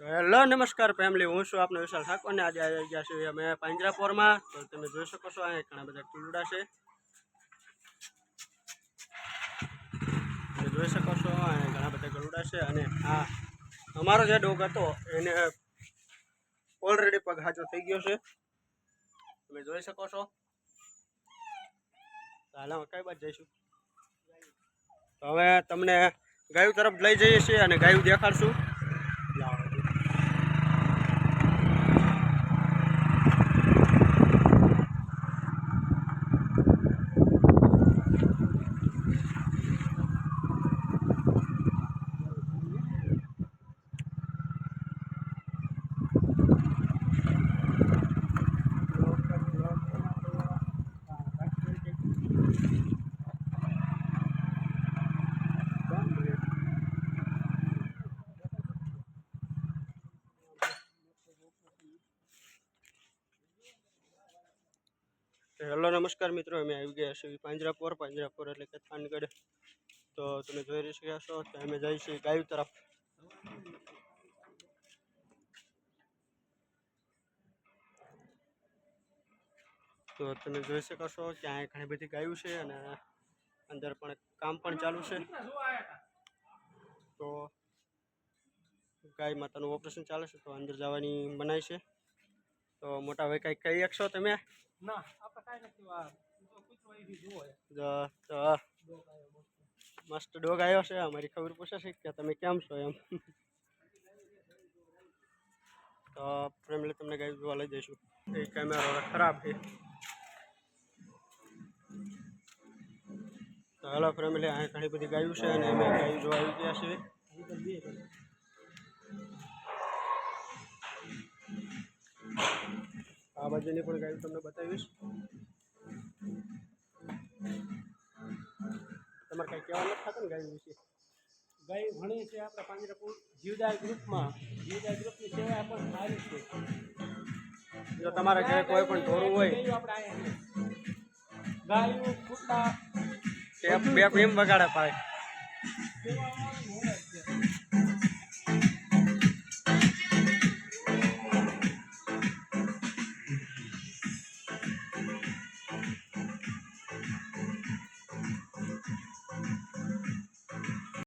Hello, નમસ્કાર family, હું છું આપનો વિશાલ ઠાકોર ને આજે આવી ગયા છીએ અમે પાંજરાપોરમાં. તો તમે જોઈ શકો છો, અહીંયા ઘણા બધા કીડા છે. જોઈ શકો છો, અહીંયા ઘણા બધા ગરુડા છે અને આ અમારો જે ડોગ હતો, એને ઓલરેડી પગ હાજો થઈ ગયો છે. તમે જોઈ શકો છો. તો હાલ અમે કઈ બાજુ જઈશું? તો હવે તમને ગાયું તરફ લઈ જઈએ છીએ અને ગાયું દેખાડશું. હેલો, નમસ્કાર મિત્રો. અમે આવી ગયા છીએ પાંજરાપોર પાંજરાપોર એટલે કે થાનગઢ. તો તમે જોઈ રહ્યા છો કે અમે જઈએ છીએ ગાયું તરફ. તો તમે જોઈ શકો અહીંયા ઘણી બધી ગાયું છે અને અંદર પણ કામ પણ ચાલુ છે. તો ગાય માતાનું ઓપરેશન ચાલે છે, તો અંદર જવાની મનાય છે. તો મોટા ભાઈ કઈ કહી શકશો તમે? ના આપણે કાંઈ નથી મસ્ત ડોગ આવ્યો છે અમારી ખબર પૂછે છે કે તમે કેમ છો એમ. તો ફેમિલી તમને ગાય જોવા લઈ જઈશું. એ કેમેરો ખરાબ છે. તો હેલો ફેમિલી અહીંયા ઘણી બધી ગાયું છે અને અમે ગાયું જોવા આવી ગયા છીએ. બે બાજુની પણ ગાયું તમને બતાવીશ. તમારે કાંઈ કહેવા નથી થતું ને ગાય વિશે? ગાય ઘણી છે આપણે પાંજરાપુર જીવદાય ગ્રુપમાં. જીવદાય ગ્રુપની સેવા પણ સારી છે. જો તમારા ઘરે કોઈ પણ ઢોરું હોય ગાયું આપણે. ગાયું કૂતરા ટેપ બેપ વગાડે પાય